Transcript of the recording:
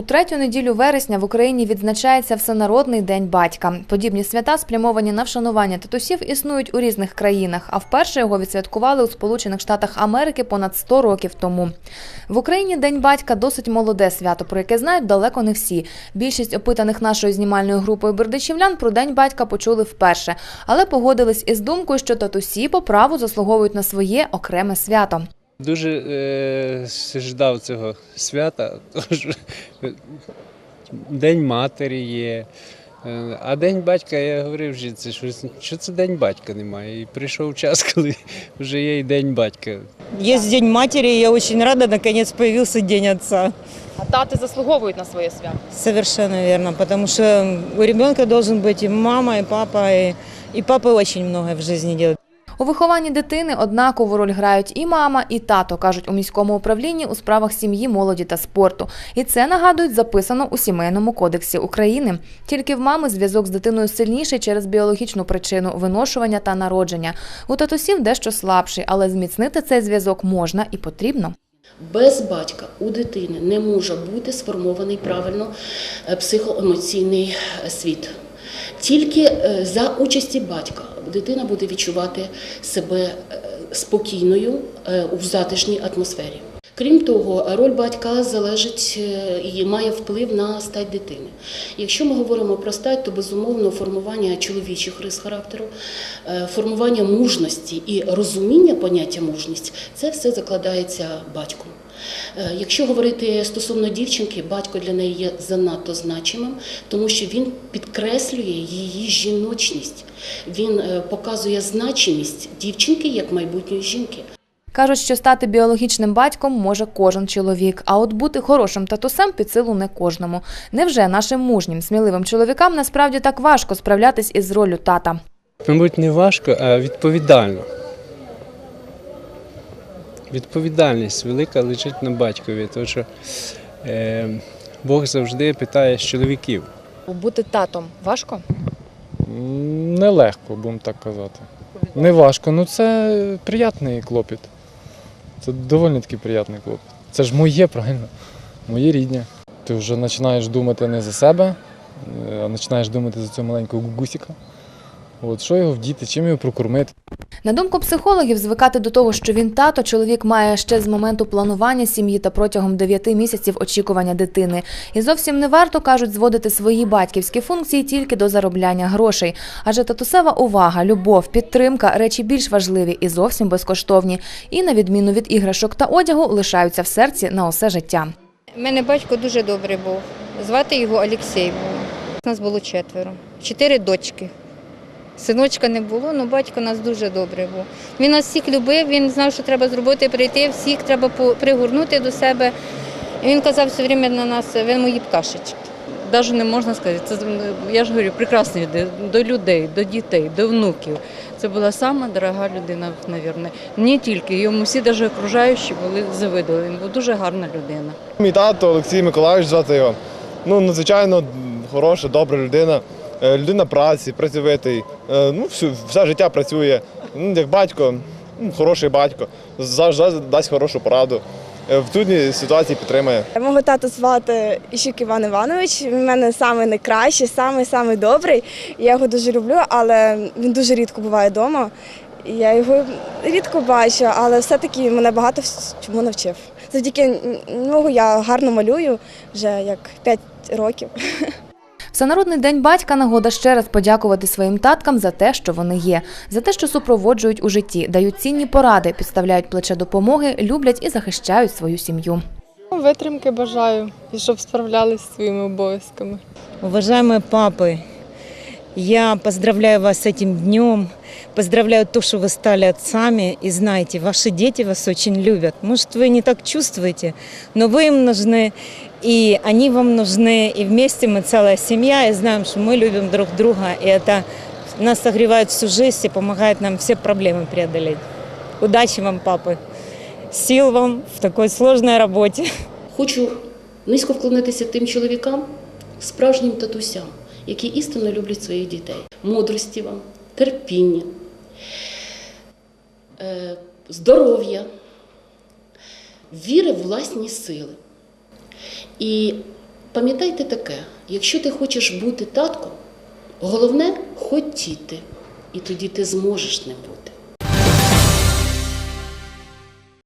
У третю неділю вересня в Україні відзначається Всенародний день батька. Подібні свята, спрямовані на вшанування татусів, існують у різних країнах. А вперше його відсвяткували у Сполучених Штатах Америки понад 100 років тому. В Україні День батька досить молоде свято, про яке знають далеко не всі. Більшість опитаних нашою знімальною групою бердичівлян про День батька почули вперше, але погодились із думкою, що татусі по праву заслуговують на своє окреме свято. Дуже е, ждав цього свята, тож День матері є. Е, А День батька, я говорив жінці, що, що це День батька немає. І прийшов час, коли вже є і День батька. Есть День матери, и я очень рада, наконец появился День отца. А тати заслуговують на своє свято. Совершенно верно, потому что у ребенка должен быть и мама, и папа, и, и папа очень многое в жизни делает. У вихованні дитини однакову роль грають і мама, і тато, кажуть у міському управлінні у справах сім'ї, молоді та спорту. І це нагадують записано у сімейному кодексі України. Тільки в мами зв'язок з дитиною сильніший через біологічну причину виношування та народження. У татусів дещо слабший, але зміцнити цей зв'язок можна і потрібно. Без батька у дитини не може бути сформований правильно е, психоемоційний е, світ. Тільки е, за участі батька дитина буде відчувати себе е, спокійною е, у затишній атмосфері. Крім того, роль батька залежить е, і має вплив на стать дитини. Якщо ми говоримо про стать, то безумовно формування чоловічих рис характеру, е, формування мужності і розуміння поняття мужність це все закладається батьком. Е, Якщо говорити стосовно дівчинки, батько для неї є занадто значимим, тому що він підкреслює її жіночність. Він показує значимість дівчинки як майбутньої жінки. Кажуть, що стати біологічним батьком може кожен чоловік, а от бути хорошим татусем під силу не кожному. Невже нашим мужнім, сміливим чоловікам насправді так важко справлятись із роллю тата? Мабуть, не важко, а відповідально. Відповідальність велика лежить на батькові, тому що е, Бог завжди питає з чоловіків. Бути татом важко? Нелегко, будемо так казати. Не важко, ну це приятний клопіт. Це доволі таки приятний клуб. Це ж моє, правильно? Моє рідня. Ти вже починаєш думати не за себе, е, а починаєш думати за цього маленького гусіка. От що його вдіти, чим його прокормити. На думку психологів, звикати до того, що він тато, чоловік має ще з моменту планування сім'ї та протягом 9 місяців очікування дитини. І зовсім не варто, кажуть, зводити свої батьківські функції тільки до заробляння грошей. Адже татусева увага, любов, підтримка речі більш важливі і зовсім безкоштовні. І, на відміну від іграшок та одягу, лишаються в серці на усе життя. У мене батько дуже добрий був. Звати його Олексій був. Нас було четверо, чотири дочки. Синочка не було, але батько нас дуже добрий був. Він нас всіх любив, він знав, що треба зробити, прийти, всіх треба пригорнути до себе. І він казав все время на нас, ви мої пташечки. Навіть не можна сказати. Це я ж говорю, прекрасні люди до людей, до дітей, до внуків. Це була сама дорога людина, мабуть. Не тільки йому всі навіть окружаючі були завидували. Він був дуже гарна людина. Мій тато Олексій Миколаївич звати його. Ну, надзвичайно хороша, добра людина, людина праці, працьовитий. Е, Ну, всю, все життя працює. Ну, як батько, ну, хороший батько, завжди дасть хорошу пораду. Е, В трудній ситуації підтримає. Мого тата звати Іщук Іван Іванович. Він в мене самий найкращий, самий самий добрий. Я його дуже люблю, але він дуже рідко буває вдома. Я його рідко бачу, але все-таки мене багато чому навчив. Завдяки нього я гарно малюю вже як 5 років. Всенародний день батька нагода ще раз подякувати своїм таткам за те, що вони є, за те, що супроводжують у житті, дають цінні поради, підставляють плече допомоги, люблять і захищають свою сім'ю. Витримки бажаю і щоб справлялись зі своїми обов'язками. Уважаємо папы, я поздравляю вас с этим днем. Поздравляю то, что вы стали отцами. И знаете, ваши дети вас очень любят. Может, вы не так чувствуете, но вы им нужны, и они вам нужны. И вместе мы целая семья, и знаем, что мы любим друг друга. И это нас согревает всю жизнь и помогает нам все проблемы преодолеть. Удачи вам, папы. Сил вам в такой сложной работе. Хочу низько вклонитися тим чоловікам, справжнім татусям, які істинно люблять своїх дітей. Мудрості вам, терпіння, е, здоров'я, віри в власні сили. І пам'ятайте таке: якщо ти хочеш бути татком, головне хотіти, і тоді ти зможеш ним бути.